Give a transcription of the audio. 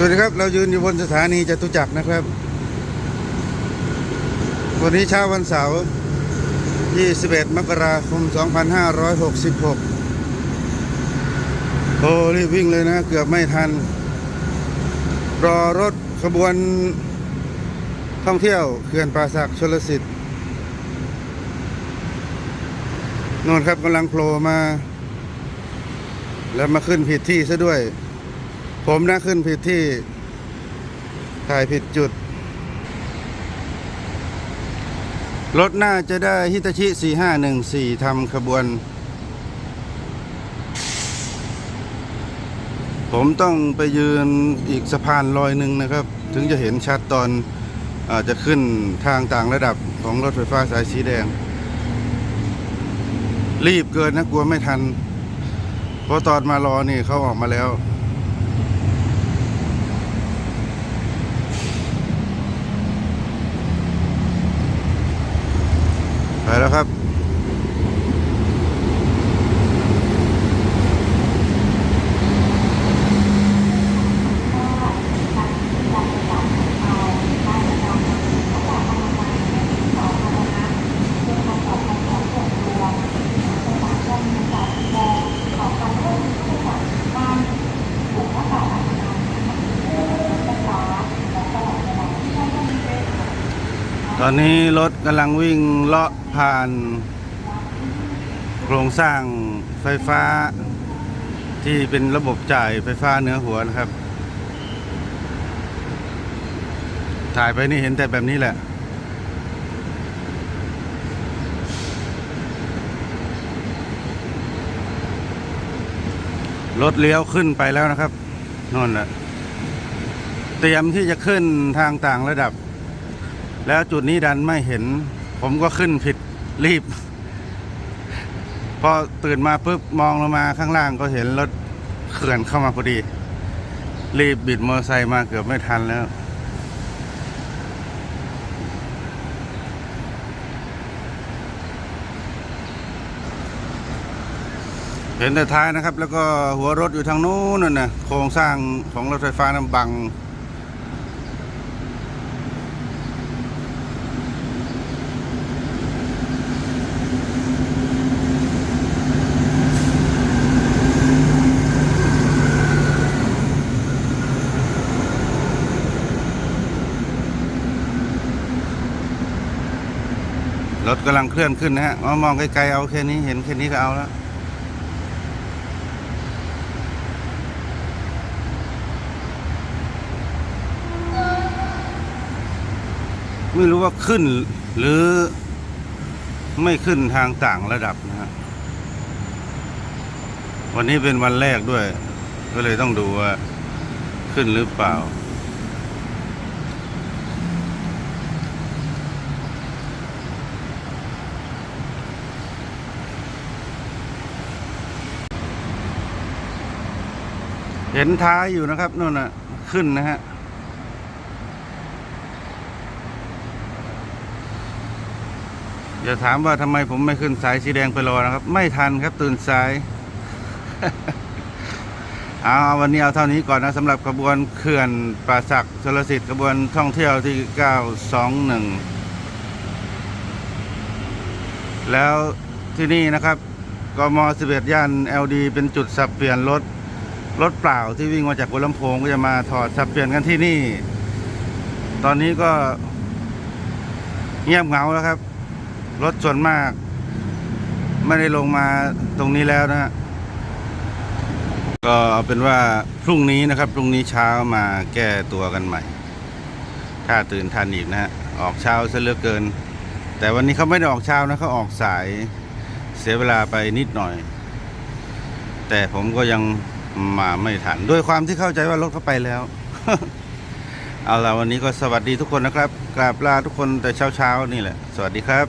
สวัสดีครับ เรายืนอยู่บนสถานีจตุจักรนะครับ วันนี้เช้าวันเสาร์21 มกราคม 2566 โอ้รีบวิ่งเลยนะ เกือบไม่ทัน รอรถขบวนท่องเที่ยวเขื่อนป่าสักชลสิทธิ์นนครับกำลังโผล่มา แล้วมาขึ้นผิดที่ซะด้วย ผมนะขึ้นผิดที่ ถ่ายผิดจุด รถน่าจะได้ฮิตาชิ 4514ทำขบวน ผมต้องไปยืนอีกสะพานลอยหนึ่งนะครับ ถึงจะเห็นชัดตอนอาจะขึ้นทางต่างระดับของรถไฟฟ้าสายสีแดง รีบเกินนะกลัวไม่ทัน เพราะตอนมารอนี่เขาออกมาแล้ว ไปแล้วครับ ตอนนี้รถกำลังวิ่งเลาะผ่าน โครงสร้างไฟฟ้า ที่เป็นระบบจ่ายไฟฟ้าเหนือหัวนะครับ ถ่ายไปนี่เห็นแต่แบบนี้แหละ รถเลี้ยวขึ้นไปแล้วนะครับนั่นแหละเตรียมที่จะขึ้นทางต่างระดับ แล้วจุดนี้ดันไม่เห็น ผมก็ขึ้นผิดรีบ พอตื่นมาปุ๊บมองลงมาข้างล่างก็เห็นรถเขื่อนเข้ามาพอดี รีบบิดมอเตอร์ไซค์มาเกือบไม่ทันแล้ว เห็นแต่ท้ายนะครับ แล้วก็หัวรถอยู่ทางนู้นน่ะโครงสร้างของรถไฟฟ้านั้นบัง รถกำลังเคลื่อนขึ้นนะฮะมามองไกลๆเอาแค่นี้เห็นแค่นี้ก็เอาแล้วไม่รู้ว่าขึ้นหรือไม่ขึ้นทางต่างระดับนะฮะวันนี้เป็นวันแรกด้วย ก็เลยต้องดูว่า ขึ้นหรือเปล่า เห็นท้ายอยู่นะครับนู่นน่ะ ขึ้นนะฮะอย่าถามว่าทำไมผมไม่ขึ้นสายสีแดงไปรอนะครับ ไม่ทันครับตื่นสาย เอาวันนี้เอาเท่านี้ก่อนนะสำหรับขบวนเขื่อนป่าสักชลสิทธิ์ขบวนท่องเที่ยวที่ 921 แล้วที่นี่นะครับกม11 ย่าน LD เป็นจุดสับเปลี่ยนรถ รถเปล่าที่วิ่งมาจากหัวลำโพงก็จะมาถอดสับเปลี่ยนกันที่นี่ ตอนนี้ก็เงียบเหงาแล้วครับ รถส่วนมาก ไม่ได้ลงมาตรงนี้แล้วนะฮะก็เอาเป็นว่าพรุ่งนี้นะครับพรุ่งนี้เช้ามาแก้ตัวกันใหม่ ถ้าตื่นทันอีกนะฮะออกเช้าซะเหลือเกิน แต่วันนี้เขาไม่ได้ออกเช้านะเขาออกสายเสียเวลาไปนิดหน่อย แต่ผมก็ยัง มาไม่ทัน ด้วยความที่เข้าใจว่ารถเขาไปแล้ว เอาละวันนี้ก็สวัสดีทุกคนนะครับ กราบลาทุกคนแต่เช้าๆนี่แหละ สวัสดีครับ